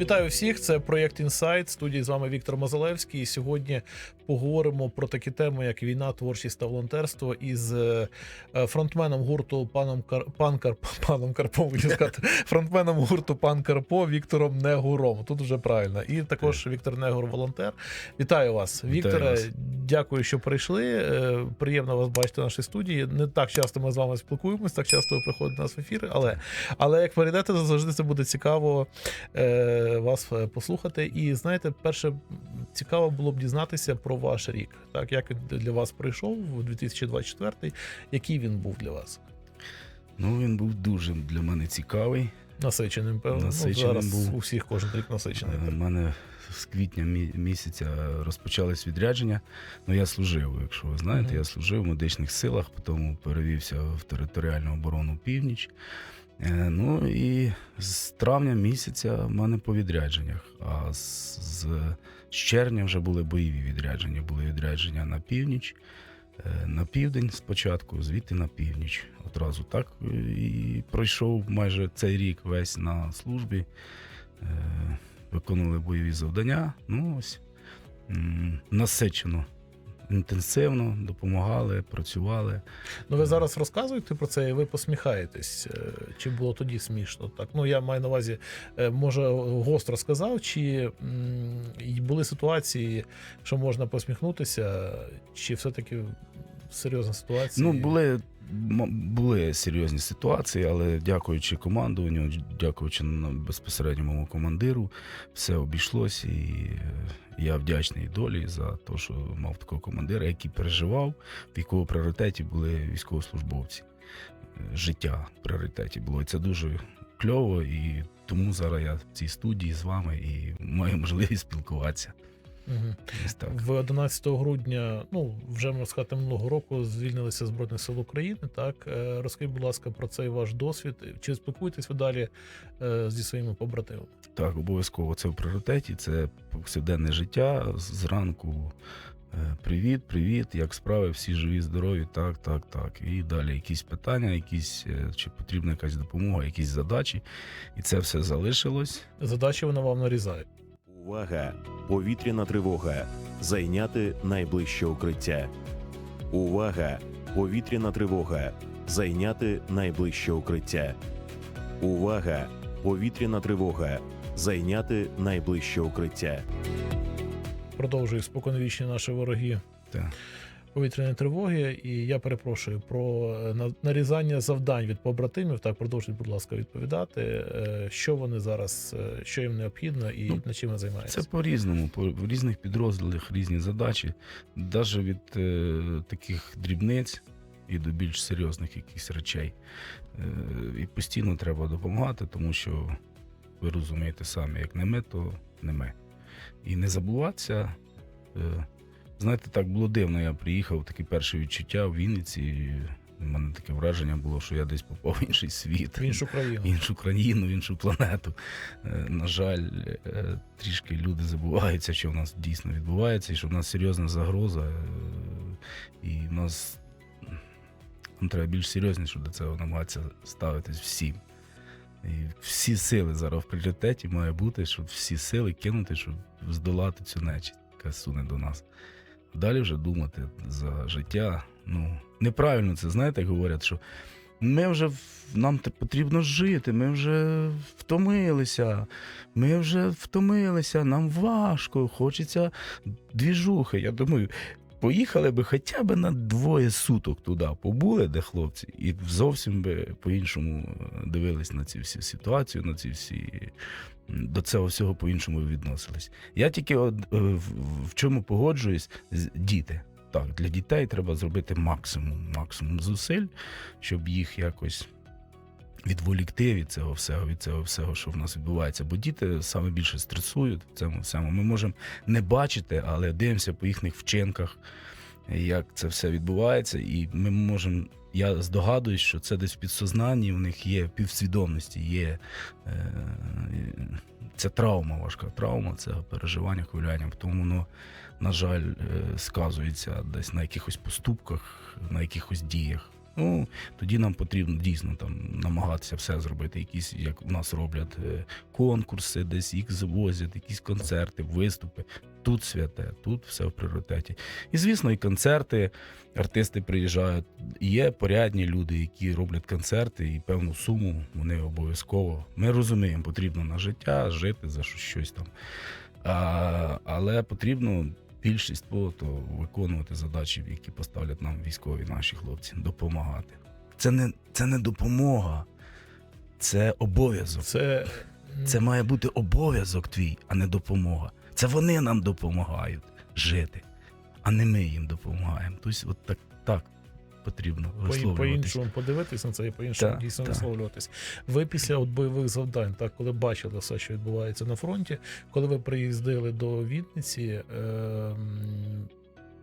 Вітаю всіх! Це проєкт Інсайт. Студії з вами Віктор Мазалевський. І сьогодні поговоримо про такі теми, як війна, творчість та волонтерство із е, е, фронтменом гурту паном Кар... пан Кар... паном Карпом, сказати, фронтменом гурту пан Карпо Віктором Негуром. Тут вже правильно. І також Віктор Негур, волонтер. Вітаю вас, Вікторе. Дякую, що прийшли. Е, Приємно вас бачити в нашій студії. Не так часто ми з вами спілкуємось, так часто ви приходите до нас в ефіри, але, але як перейдете, завжди це буде цікаво е, вас е, послухати. І знаєте, перше цікаво було б дізнатися про ваш рік. Так, як для вас пройшов у 2024, який він був для вас? Ну, він був дуже для мене цікавий. Насиченим, певно. Насиченим ну, зараз був. у всіх кожен рік насичений. У мене з квітня місяця розпочались відрядження. Ну, я служив, якщо ви знаєте, Мгм. я служив в медичних силах, потім перевівся в територіальну оборону північ. Е, Ну і з травня місяця в мене по відрядженнях. А з, з, червня вже були бойові відрядження. Були відрядження на північ, е, на південь спочатку, звідти на північ. Одразу так. е, І пройшов майже цей рік весь на службі. Виконували бойові завдання. Ну ось насичено, інтенсивно допомагали, працювали. Ну, ви зараз розказуєте про це, і ви посміхаєтесь. Е, Чи було тоді смішно? Так, ну я маю на увазі, е, може, гостро сказав, чи були ситуації, що можна посміхнутися, чи все-таки серйозна ситуація? Ну, були, були серйозні ситуації, але дякуючи командуванню, дякуючи на- безпосередньо моєму командиру, все обійшлось. І е, я вдячний долі за те, що мав такого командира, який переживав, в якого пріоритеті були військовослужбовці. Е, Життя в пріоритеті було. І це дуже кльово. І тому зараз я в цій студії з вами і маю можливість спілкуватися. Так. В 11 грудня, ну вже можна сказати, минулого року звільнилися Збройних сил України. Так Е, розкажіть, будь ласка, про цей ваш досвід. Чи спілкуєтесь ви далі е, зі своїми побратимами? Так, обов'язково це в пріоритеті, це повсякденне життя. Зранку е, привіт, привіт, як справи, всі живі, здорові, так, так, так. І далі якісь питання, якісь, чи потрібна якась допомога, якісь задачі. І це все залишилось. Задачі вона вам нарізає. Увага! Повітряна тривога. Зайняти найближче укриття. Увага! Повітряна тривога. Зайняти найближче укриття. Увага! Повітряна тривога. Зайняти найближче укриття. Продовжує споконвічні наші вороги Так. Повітряної тривоги. І я перепрошую про е, нарізання завдань від побратимів. Так, продовжуйте, будь ласка, відповідати, е, що вони зараз, е, що їм необхідно і Ну, над чим вони займаються. Це по-різному, по в різних підрозділах різні задачі, навіть від е, таких дрібниць і до більш серйозних якихось речей. І постійно треба допомагати, тому що ви розумієте самі, як не ми, то не ми. І не забуватися. Знаєте, так було дивно. Я приїхав, таке перше відчуття в Вінниці. І в мене таке враження було, що я десь попав в інший світ в іншу країну. в іншу країну, в іншу планету. Е, На жаль, е, трішки люди забуваються, що в нас дійсно відбувається, і що в нас серйозна загроза. е, І в нас нам треба більш серйозніше до цього намагатися ставитись всім. І всі сили зараз в пріоритеті має бути, щоб всі сили кинути, щоб здолати цю нечість, яка суне до нас. Далі вже думати за життя. Ну, неправильно це, знаєте, говорять, що ми вже нам потрібно жити, ми вже втомилися, ми вже втомилися, нам важко, хочеться двіжухи. Я думаю, поїхали би хоча б на двоє суток туди, побули, де хлопці, і зовсім би по-іншому е, дивились на ці всі ситуацію, на ці всі. До цього всього по-іншому відносились. Я тільки от, е, в, чому погоджуюсь, діти. Так, для дітей треба зробити максимум, максимум зусиль, щоб їх якось відволікти від цього всього, від цього всього, що в нас відбувається. Бо діти саме більше стресують в цьому всьому. Ми можемо не бачити, але дивимося по їхніх вчинках, як це все відбувається, і ми можемо. Я здогадуюсь, що це десь в підсознанні, у них є півсвідомості, є е, це травма, важка травма, це переживання, хвилювання. Тому воно, на жаль, е, сказується десь на якихось поступках, на якихось діях. Ну тоді нам потрібно дійсно там намагатися все зробити. Якісь як у нас роблять е, конкурси, десь їх завозять, якісь концерти, виступи. Тут святе, тут все в пріоритеті. І звісно, і концерти, артисти приїжджають. Є порядні люди, які роблять концерти, і певну суму вони обов'язково. Ми розуміємо, потрібно на життя жити за щось- щось там. А, але потрібно більшість по то виконувати задачі, які поставлять нам військові наші хлопці, допомагати. Це не, це не допомога, це обов'язок. Це, Це має бути обов'язок твій, а не допомога. Це вони нам допомагають жити, а не ми їм допомагаємо. Тобто, от так, так потрібно по, висловлюватися. по-іншому подивитись на це і по-іншому Так, дійсно так. висловлюватись. Ви після от бойових завдань, так, коли бачили все, що відбувається на фронті, коли ви приїздили до Вінниці, е,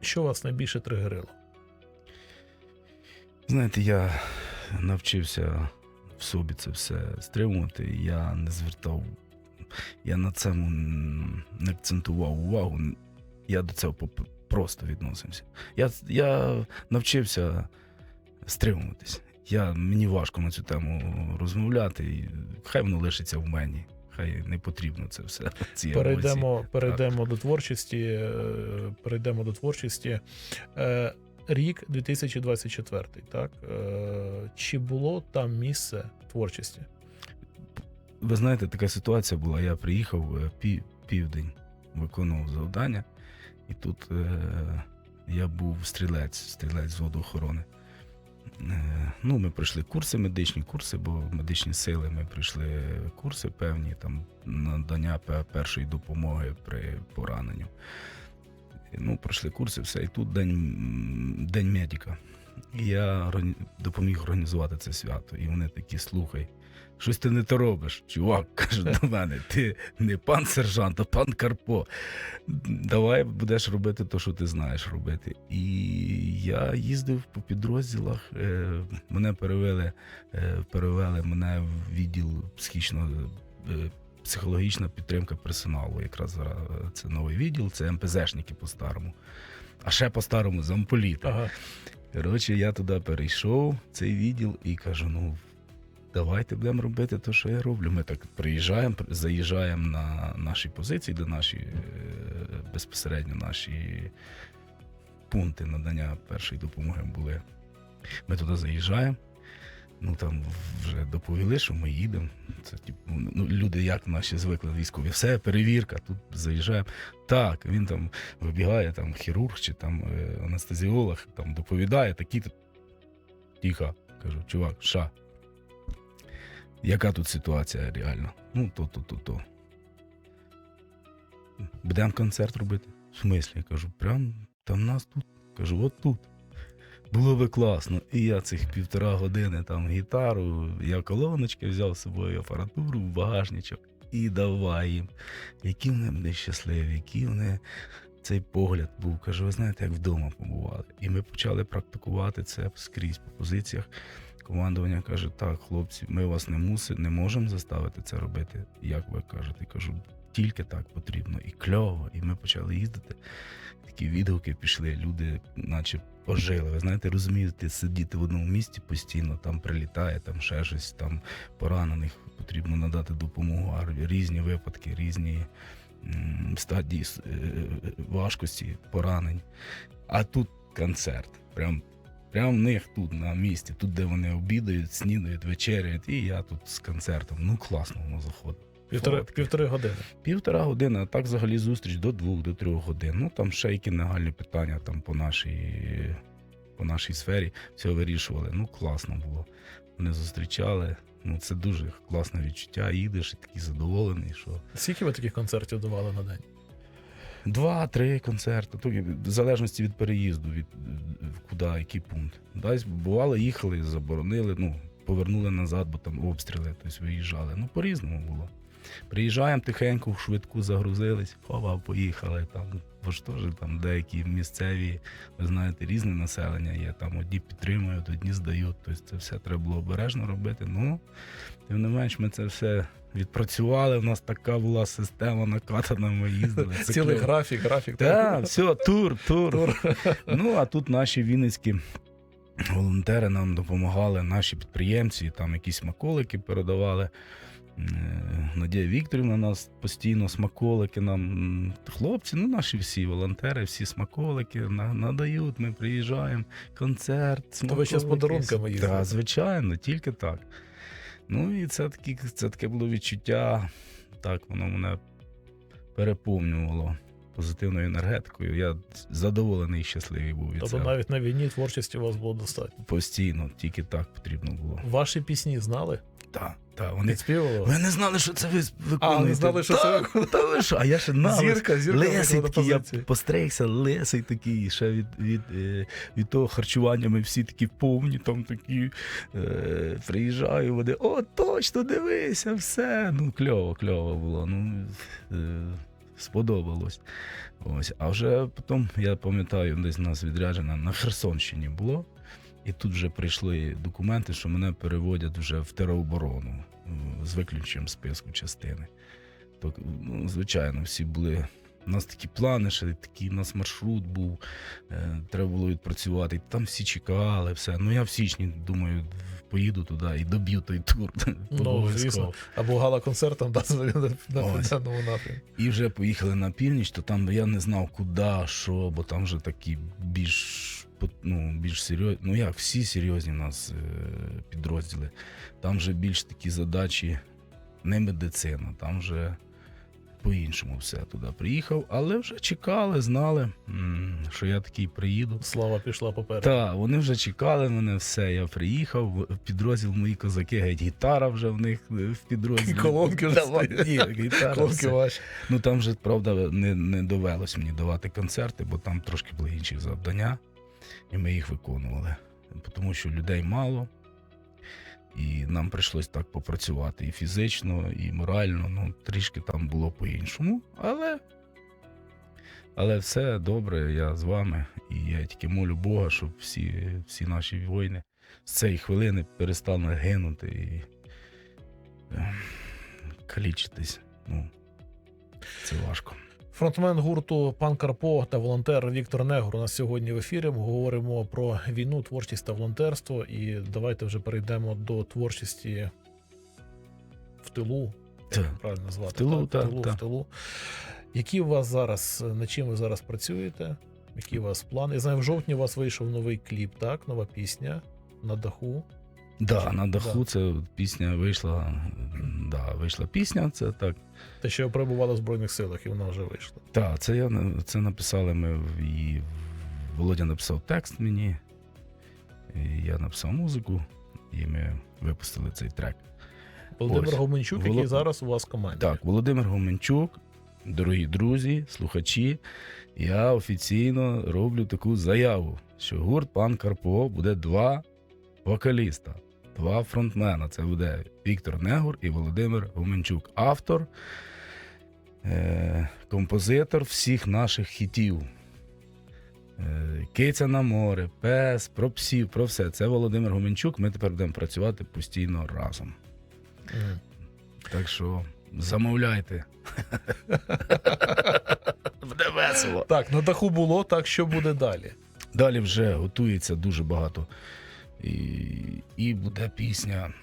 що вас найбільше тригерило? Знаєте, я навчився в собі це все стримувати. Я не звертав, я на цьому не акцентував увагу. Я до цього просто відносився. Я, я навчився стримуватись. Я, мені важко на цю тему розмовляти. І хай воно лишиться в мені. Хай не потрібно це все. Ці емоції. Перейдемо, перейдемо до творчості. е, Перейдемо до творчості. Е, Рік 2024, так? Е, Чи було там місце творчості? Ви знаєте, така ситуація була. Я приїхав пів, південь, виконував завдання, і тут е, я був стрілець, стрілець з водоохорони. Е, ну, ми пройшли курси, медичні курси, бо медичні сили ми пройшли курси певні, там надання першої допомоги при пораненню. Ну, пройшли курси, все. І тут день, день медика. І я допоміг організувати це свято. І вони такі, слухай, щось ти не то робиш. Чувак каже до мене: ти не пан сержант, а пан Карпо. Давай будеш робити те, що ти знаєш робити. І я їздив по підрозділах. е, Мене перевели, е, перевели мене в відділ психічно. е, Психологічна підтримка персоналу. Якраз це новий відділ, це МПЗшники по-старому. А ще по-старому замполіти. Ага. Коротше, я туди перейшов, цей відділ, і кажу: ну, давайте будемо робити те, що я роблю. Ми так приїжджаємо, заїжджаємо на наші позиції, де наші е, безпосередньо наші пункти надання першої допомоги були. Ми туди заїжджаємо. Ну там вже доповіли, що ми їдемо. Це типу, ну, люди як наші звикли військові. Все, перевірка, тут заїжджаємо. Так, він там вибігає, там хірург чи там е, анестезіолог, там доповідає, такі. Тихо, кажу, чувак, ша. Яка тут ситуація реально? Ну, то, то, то, то. Будемо концерт робити. В смислі, кажу, прям там нас тут. Кажу, от тут. Було би класно. І я цих півтора години там гітару, я колоночки взяв з собою апаратуру багажничок і давай їм. Які вони були щасливі, які вони цей погляд був. Кажу, ви знаєте, як вдома побували. І ми почали практикувати це скрізь по позиціях. Командування каже: так, хлопці, ми вас не мусимо, не можемо заставити це робити. Як ви кажете, кажу, тільки так потрібно. І кльово. І ми почали їздити. Такі відгуки пішли, люди, наче ожили. Ви знаєте, розумієте, сидіти в одному місці постійно, там прилітає, там ще щось, там поранених потрібно надати допомогу, а різні випадки, різні стадії е, важкості, поранень. А тут концерт. Прям, прям в них тут на місці, тут, де вони обідають, снідають, вечеряють, і я тут з концертом. Ну, класно воно заходить. Півтори, півтори години. Півтора години, а так взагалі зустріч до двох, до трьох годин. Ну там ще які нагальні питання там по нашій, по нашій сфері все вирішували. Ну, класно було. Вони зустрічали. Ну, це дуже класне відчуття. Їдеш і такий задоволений, що Скільки ви таких концертів давали на день? Два-три концерти, в залежності від переїзду, від куди, який пункт. Десь бувало, їхали, заборонили, ну, повернули назад, бо там обстріли, тобто виїжджали. Ну, по-різному було. Приїжджаємо тихенько, в швидку загрузились, хова, поїхали. Там, бо ж теж там деякі місцеві, ви знаєте, різне населення є. Там одні підтримують, одні здають. Тобто це все треба було обережно робити. Ну, тим не менш, ми це все відпрацювали. У нас така була система накатана, ми їздили. Це Цілий графік, графік. Так, все, тур, тур. Ну, а тут наші вінницькі волонтери нам допомагали, наші підприємці, там якісь смаколики передавали. Е, Надія Вікторівна нас постійно смаколики нам. Хлопці, ну наші всі волонтери, всі смаколики надають. Ми приїжджаємо, концерт. То ви ще з смаколики. подарунками їздите? Так, звичайно, тільки так. Ну і це, такі, це таке було відчуття. Так, воно мене переповнювало позитивною енергетикою. Я задоволений і щасливий був від Тобто навіть на війні творчості у вас було достатньо. Постійно, тільки так потрібно було. Ваші пісні знали? Так, так, вони Підспівували? ви не знали, що це ви виконуєте. А, не знали, що це Так, Та ви що? А я ще на Зірка, зірка лисий такий, я постригся, лисий такий, ще від, від, е, від того харчування ми всі такі повні, там такі е, приїжджаю, вони, о, точно, дивися, все. Ну, кльово, кльово було. Ну, е, сподобалось. Ось. А вже потім, я пам'ятаю, десь нас відряджено на Херсонщині було. І тут вже прийшли документи, що мене переводять вже в тероборону з виключенням списку частини. То, ну, звичайно, всі були. У нас такі плани, ще такий у нас маршрут був, е, треба було відпрацювати. Там всі чекали, все. Ну я в січні думаю, поїду туди і доб'ю той тур. Ну, звісно. Або гала-концерт там дати на південному напрямку. І вже поїхали на північ, то там я не знав, куди, що, бо там вже такі більш ну, більш серйозні. Ну як, всі серйозні в нас е, підрозділи. Там вже більш такі задачі, не медицина, там вже по-іншому все туди приїхав, але вже чекали, знали, що я такий приїду. Слава пішла попереду. Так, вони вже чекали мене, все. Я приїхав. в підрозділ мої козаки, геть гітара вже в них е, в підрозділі. Колонки вже ні, гітара, Колонки ваші. Ну там же, правда, не, не довелось мені давати концерти, бо там трошки були інші завдання, і ми їх виконували. Тому що людей мало, і нам прийшлось так попрацювати і фізично, і морально. Ну, трішки там було по-іншому. Але, але все добре, я з вами. І я тільки молю Бога, щоб всі, всі наші воїни з цієї хвилини перестали гинути і е, калічитись. Ну, це важко. Фронтмен гурту Пан Карпо та волонтер Віктор Негр у нас сьогодні в ефірі. Ми говоримо про війну, творчість та волонтерство. І давайте вже перейдемо до творчості в тилу. Як правильно назвати? В тилу, так, так, в тилу, так. в тилу. Які у вас зараз, над чим ви зараз працюєте? Які у вас плани? Я знаю, в жовтні у вас вийшов новий кліп, так? Нова пісня на даху. Да, на даху Да. це пісня вийшла. Да, вийшла пісня. Це так. Те, що перебувала в Збройних силах, і вона вже вийшла. Так, це я це написали ми в- і Володя написав текст мені. І я написав музику, і ми випустили цей трек. Володимир Ось. Гоменчук, який зараз у вас в команді. Так, Володимир Гоменчук, дорогі друзі, слухачі. Я офіційно роблю таку заяву, що гурт пан Карпо буде два вокаліста, два фронтмена. Це буде Віктор Негур і Володимир Гоменчук. Автор, е- композитор всіх наших хітів. Е, Киця на море, пес, про псів, про все. Це Володимир Гоменчук. Ми тепер будемо працювати постійно разом. Мгм. Так що замовляйте. Буде весело. Так, на даху було, так що буде далі? Далі вже готується дуже багато. І, і буде пісня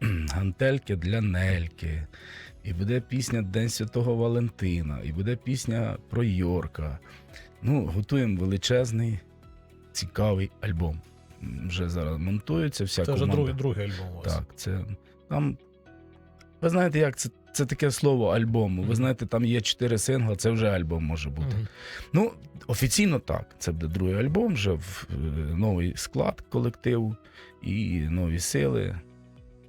Гантельки для Нельки. І буде пісня День Святого Валентина, і буде пісня про Йорка. Ну, готуємо величезний, цікавий альбом. Вже зараз монтується вся Це вже другий, другий альбом у вас. Так, це там. Ви знаєте, як це, це таке слово альбому. Ви знаєте, там є чотири сингли, це вже альбом може бути. Ну, офіційно так. Це буде другий альбом, вже в е, новий склад колективу і нові сили,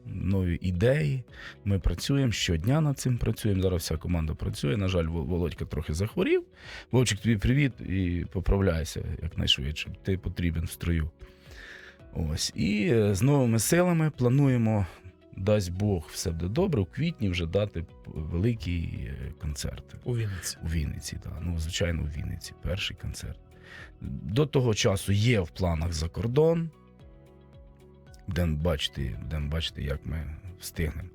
нові ідеї. Ми працюємо щодня над цим працюємо. Зараз вся команда працює. На жаль, Володька трохи захворів. Вовчик, тобі привіт і поправляйся якнайшвидше. Ти потрібен в строю. Ось. І е, з новими силами плануємо, дасть Бог, все буде добре, у квітні вже дати великий е, концерт. У Вінниці. У Вінниці, так. Ну, звичайно, у Вінниці. Перший концерт. До того часу є в планах за кордон. Будемо бачити, бачити, як ми встигнемо.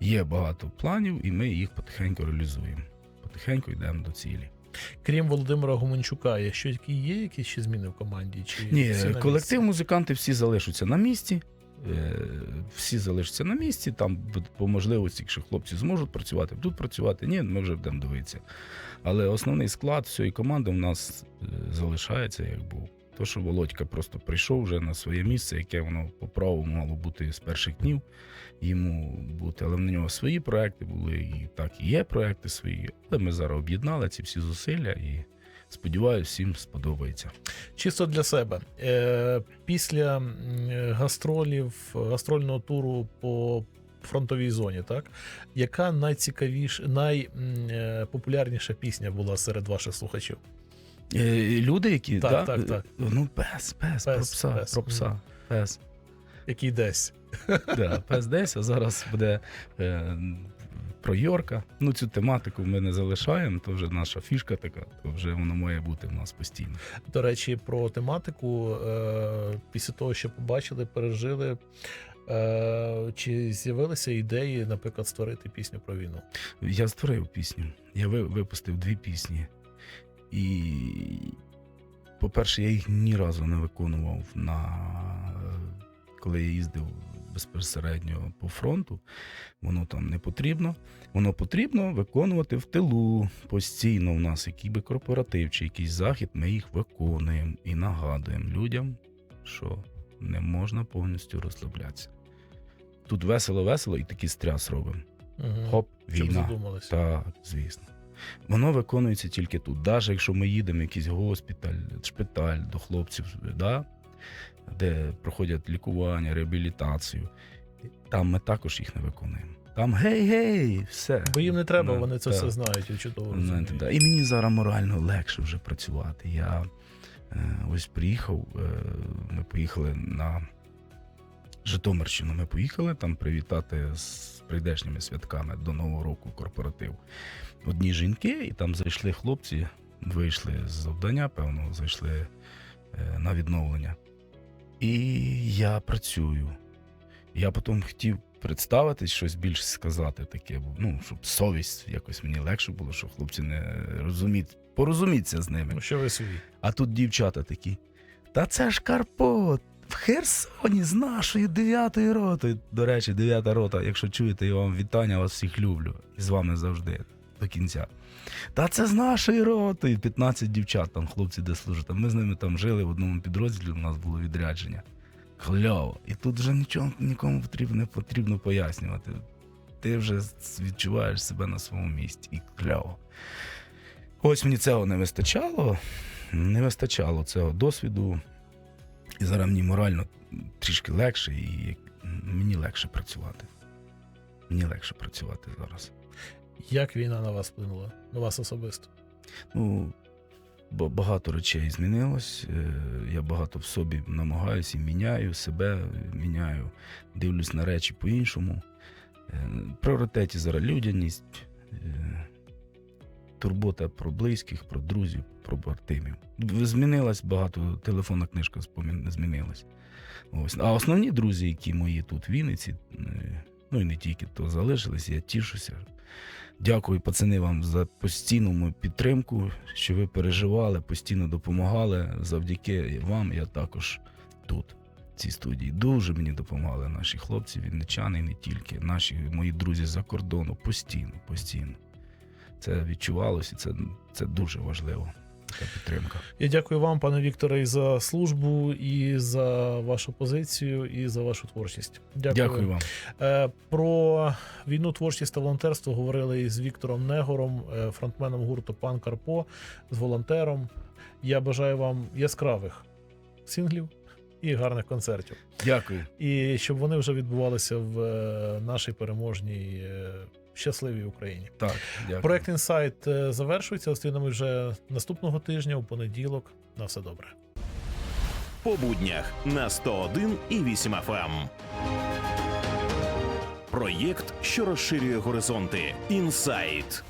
Є багато планів, і ми їх потихеньку реалізуємо. Потихеньку йдемо до цілі. Крім Володимира Гуменчука, є що які є якісь ще зміни в команді? Чи Ні, колектив, музиканти всі залишаться на місці. Е, Всі залишаться на місці. Там по можливості, якщо хлопці зможуть працювати, будуть працювати. Ні, ми вже будемо дивитися. Але основний склад всієї команди у нас е, залишається, як був. То, що Володька просто прийшов вже на своє місце, яке воно по праву мало бути з перших днів йому бути. Але в нього свої проекти були, і так і є проекти свої. Але ми зараз об'єднали ці всі зусилля і сподіваюся, всім сподобається. Чисто для себе. Е, після е, гастролів, гастрольного туру по фронтовій зоні, так? Яка найцікавіша, найпопулярніша пісня була серед ваших слухачів? Е, Люди, які Так, да? так, так. Ну, пес, пес, про пса, пес. про пса, пес. Який десь? Да, пес десь, а зараз буде е, про Йорка. Ну, цю тематику ми не залишаємо, то вже наша фішка така, то вже воно має бути в нас постійно. До речі, про тематику. Е, після того, що побачили, пережили. Е, чи з'явилися ідеї, наприклад, створити пісню про війну? Я створив пісню. Я ви- випустив дві пісні. І, по-перше, я їх ні разу не виконував на коли я їздив безпосередньо по фронту. Воно там не потрібно. Воно потрібно виконувати в тилу постійно. У нас який би корпоратив чи якийсь захід, ми їх виконуємо і нагадуємо людям, що не можна повністю розслаблятися. Тут весело-весело і такий стряс робимо. Угу. Хоп, війна. Так, звісно. Воно виконується тільки тут. Навіть якщо ми їдемо в якийсь госпіталь, шпиталь до хлопців, да, де проходять лікування, реабілітацію, там ми також їх не виконуємо. Там гей-гей, все. Бо їм не треба, Да, вони це так. все знають і чудово Знаєте, розуміють. І мені зараз морально легше вже працювати. Я е, ось приїхав, е, ми поїхали на Житомирщину. Ми поїхали там привітати з прийдешніми святками до Нового року корпоратив. Одні жінки, і там зайшли хлопці, вийшли з завдання, певно, зайшли е, на відновлення. І я працюю. Я потім хотів представитись, щось більше сказати таке, ну, щоб совість якось мені легше було, щоб хлопці не розуміють, порозуміться з ними. Ну, що ви свій? А тут дівчата такі. Та це ж Карпо, в Херсоні з нашої дев'ятої роти. До речі, дев'ята рота, якщо чуєте, я вам вітання, вас всіх люблю. І з вами завжди до кінця. Та це з нашої роти. 15 дівчат, там хлопці, де служать. Ми з ними там жили в одному підрозділі, у нас було відрядження. Кльово. І тут вже нічого нікому потрібно, не потрібно пояснювати. Ти вже відчуваєш себе на своєму місці. І кльово. Ось мені цього не вистачало. Не вистачало цього досвіду. І зараз мені морально трішки легше, і мені легше працювати. Мені легше працювати зараз. Як війна на вас вплинула? На вас особисто? Ну, багато речей змінилось. е, Я багато в собі намагаюся і міняю себе, міняю, дивлюсь на речі по-іншому. Е, пріоритеті зараз людяність, е, турбота про близьких, про друзів, про партимів. Змінилась багато, телефонна книжка змінилась. Ось. А основні друзі, які мої тут в Вінниці, ну і не тільки, то залишились, я тішуся. Дякую, пацани, вам за постійну мою підтримку, що ви переживали, постійно допомагали. Завдяки вам я також тут, в цій студії. Дуже мені допомагали наші хлопці, вінничани, і не тільки, наші мої друзі за кордону. Постійно, постійно. Це відчувалося, це, це дуже важливо. Така підтримка. Я дякую вам, пане Вікторе, і за службу, і за вашу позицію, і за вашу творчість. Дякую, Дякую вам. Е, Про війну, творчість та волонтерство говорили із Віктором Негором, е, фронтменом гурту Пан Карпо, з волонтером. Я бажаю вам яскравих синглів і гарних концертів. Дякую. І щоб вони вже відбувалися в е, нашій переможній щасливій Україні. Так, дякую. Проект інсайт е, завершується. Зустрінемось вже наступного тижня у понеділок. На все добре. по буднях на 101 і 8 FM. Проєкт, що розширює горизонти. Інсайт.